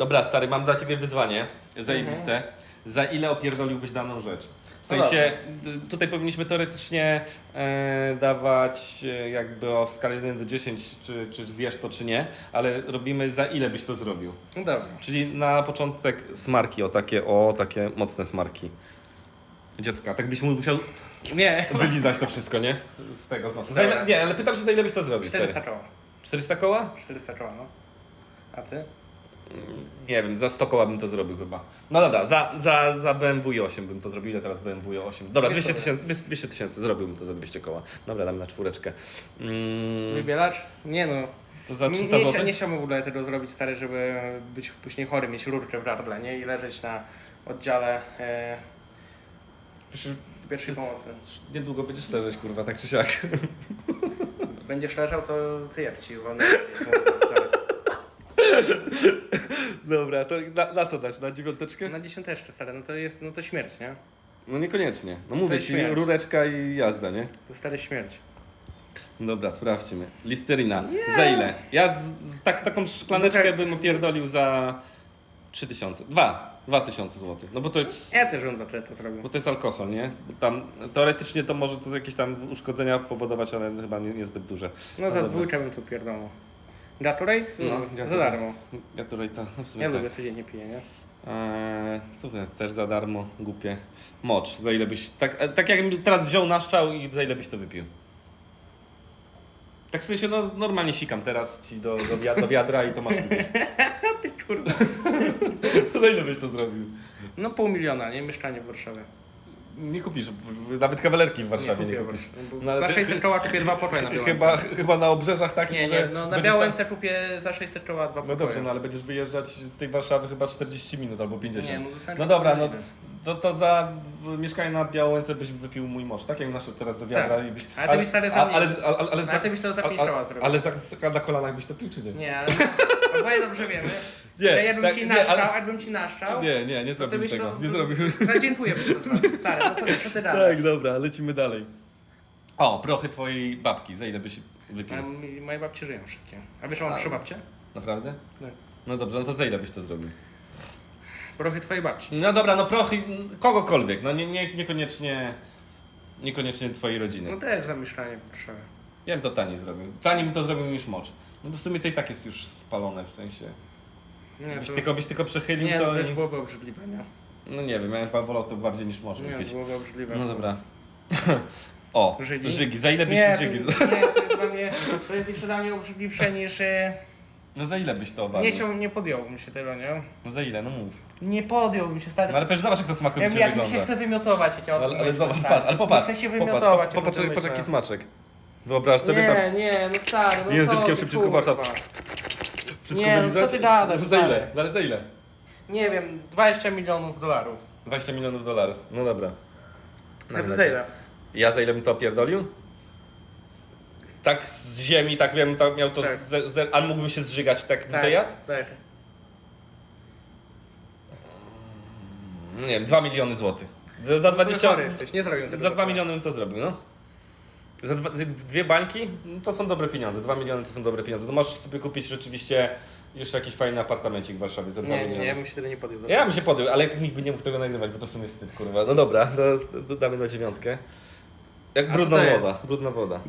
Dobra, stary, mam dla ciebie wyzwanie. Zajebiste. Za ile opierdoliłbyś daną rzecz? W No sensie, d- tutaj powinniśmy teoretycznie e, dawać e, jakby o w skali 1 do 10, czy, czy zjesz to, czy nie, ale robimy za ile byś to zrobił. No dobra. Czyli na początek smarki, o takie, o takie mocne smarki. Dziecka, tak byś mu musiał Nie. wylizać to wszystko, nie? Z tego z nosa. Za ile, nie, ale pytam się, za ile byś to zrobił, 400 stary? koła. 400 koła? 400 koła, no. A ty? Nie wiem, za 100 koła bym to zrobił chyba. No dobra, za, za, za BMW i8 bym to zrobił. Ile teraz BMW i8? Dobra, 200 tysięcy, 200 tysięcy zrobiłbym to za 200 koła. Dobra, dam na czwóreczkę. Mm, Wybielacz? Nie no. to za Nie, 300 nie, chcia- nie chciałbym w ogóle tego zrobić, stary, żeby być później chory, mieć rurkę w gardle, nie? I leżeć na oddziale e, pierwszej pomocy. Niedługo będziesz leżeć, kurwa, tak czy siak. Będziesz leżał, to ty jak ci wolno. Dobra, to na, na co dać? Na dziewiąteczkę? Na dziesiąteczkę, stary, no to jest, no to śmierć, nie? No niekoniecznie. No mówię jest ci, śmierć. rureczka i jazda, nie? To stary śmierć. Dobra, sprawdźmy. Listerina. Za ile? Ja z, z, tak, taką szklaneczkę No tak. bym opierdolił za 3000. Dwa. 2000 zł. No bo to jest Ja też bym za tyle to zrobił. Bo to jest alkohol, nie? Bo Tam teoretycznie to może to jakieś tam uszkodzenia powodować, ale chyba nie, niezbyt duże. No za dobra. dwójkę bym tu pierdolał. Gatorade? No, za Gatorade. darmo. Gatorade, no w sumie Ja tak. lubię codziennie piję, nie? Eee, co to jest? Też za darmo, głupie. Mocz, za ile byś... Tak, e, tak jakbym teraz wziął na szczał i za ile byś to wypił? Tak w sensie, no normalnie sikam teraz ci do, do, do wiadra i to masz wypić. Ty kurde. za ile byś to zrobił? No pół miliona, nie? Mieszkanie w Warszawie. Nie kupisz, nawet kawalerki w Warszawie nie, kupię kupisz. No, ale za ty- 600 koła kupię dwa pokoje na Białęce. Chyba, chyba na obrzeżach takich, Nie, że nie, no na będziesz Białęce kupię za 600 koła dwa No pokoje. dobrze, no ale będziesz wyjeżdżać z tej Warszawy chyba 40 minut albo 50. Nie, no to tak no dobra, no godziny. To, to za mieszkanie na Białęce byś wypił mój mocz, tak? Jak nasze teraz do wiadra Tak. i byś... Ale ty byś stary za ale, ale, ale, ale, No, ale ty byś to za a- pięć a- koła zrobił. Ale za, za, na kolanach byś to pił, czy nie? Nie, ale oboje dobrze wiemy, Nie, że jakbym tak, ci naszczał, ale- jakbym ci naszczał, Nie, nie, nie zrobił tego. to... Nie zrobił. Za dziękuję stary, no co, ty- co ty dalej? Tak, dobra, lecimy dalej. O, prochy twojej babki, za ile byś wypił? A Moje babcie żyją wszystkie. A wiesz, mam trzy babcie? Naprawdę? Tak. No dobrze, no to za ile byś to zrobił? Prochy twojej babci. No dobra, no prochy kogokolwiek, no nie, nie, niekoniecznie, niekoniecznie twojej rodziny. No też za mieszkanie w Warszawie. Ja bym to taniej zrobił. Taniej bym to zrobił niż mocz. No bo w sumie to i tak jest już spalone w sensie. Nie, Byś to, tylko, byś tylko przechylił nie, to to też i... byłoby obrzydliwe, nie? No nie wiem, ja chyba wolał to bardziej niż mocz Nie, to wypić. byłoby obrzydliwe. No dobra. o, Żygi? żygi. Za ile byś Nie, to, żygi... nie, to jest dla mnie, to jest jeszcze dla mnie obrzydliwsze niż... No za ile byś to Nie, obawił? chciał, nie podjąłbym się tego, nie? No za ile, no mów. Nie podjąłbym się, stary. No ale przecież zobacz jak to ja, smakowicie jak mi się wygląda. chce wymiotować, jak ja o tym Ale, ale myślę, zobacz, stary. patrz, ale popatrz. Chcę się popatrz, wymiotować, popatrz, jak o popatrz, tym jaki smaczek. Wyobraź sobie nie, tam... nie, no stary, no Języczkiem co ty, szybciutko, patrz. Wszystko Nie, no wylizać? co ty gadasz, No za stary? ile? No ale za ile? Nie wiem, 20 milionów dolarów. 20 milionów dolarów. No dobra. A to za ile? Ja za ile bym to opierdolił? Tak z ziemi, tak wiem, tak miał to. Tak. Z, z, a mógłbym się zżygać tak Tak, jadł? tak. No nie wiem, 2 miliony złotych. Za, za Ty 20. chory jesteś, nie tego. Za 2 miliony bym to zrobił, no. Za dwa, dwie bańki no to są dobre pieniądze. 2 miliony to są dobre pieniądze. To możesz sobie kupić rzeczywiście jeszcze jakiś fajny apartamencik w Warszawie za 2 Nie, nie, miliony. nie, ja bym się tego nie podjął. Ja bym się podjął, ale nikt by nie mógł tego nagrywać, bo to w sumie wstyd, kurwa. No dobra, to, to damy na dziewiątkę. Jak brudna woda, brudna woda.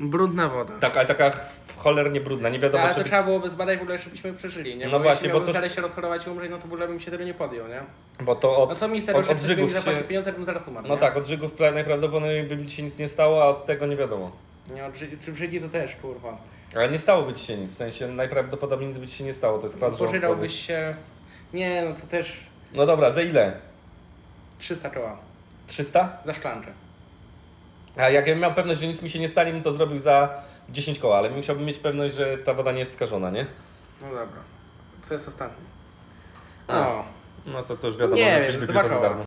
Brudna woda. Tak, ale taka cholernie brudna, nie wiadomo Ale czy... to trzeba byłoby zbadać w ogóle, jeszcze byśmy przeżyli, nie? No bo właśnie, jeśli bo miałbym to- dalej się rozchorować i umrzeć, no to w ogóle bym się tego nie podjął, nie? Bo to od, No co mi z tego, od, od mi żygów zapłacił się... pieniądze, bym zaraz umarł, No nie? tak, od żygów pra- najprawdopodobniej by ci się nic nie stało, a od tego nie wiadomo. Nie, od Ży- czy Żydzi to też, kurwa. Ale nie stałoby ci się nic, w sensie najprawdopodobniej nic by ci się nie stało, to jest kład żołądkowy. Pożyrałbyś się... Nie, no to też No dobra, za ile? 300 koła. 300? Za szklankę. A jak ja miał pewność, że nic mi się nie stanie, bym to zrobił za 10 koła, ale musiałbym mieć pewność, że ta woda nie jest skażona, nie? No dobra. Co jest ostatnie? A. No. No to, to już wiadomo, Nie że byś wypił to za darmo.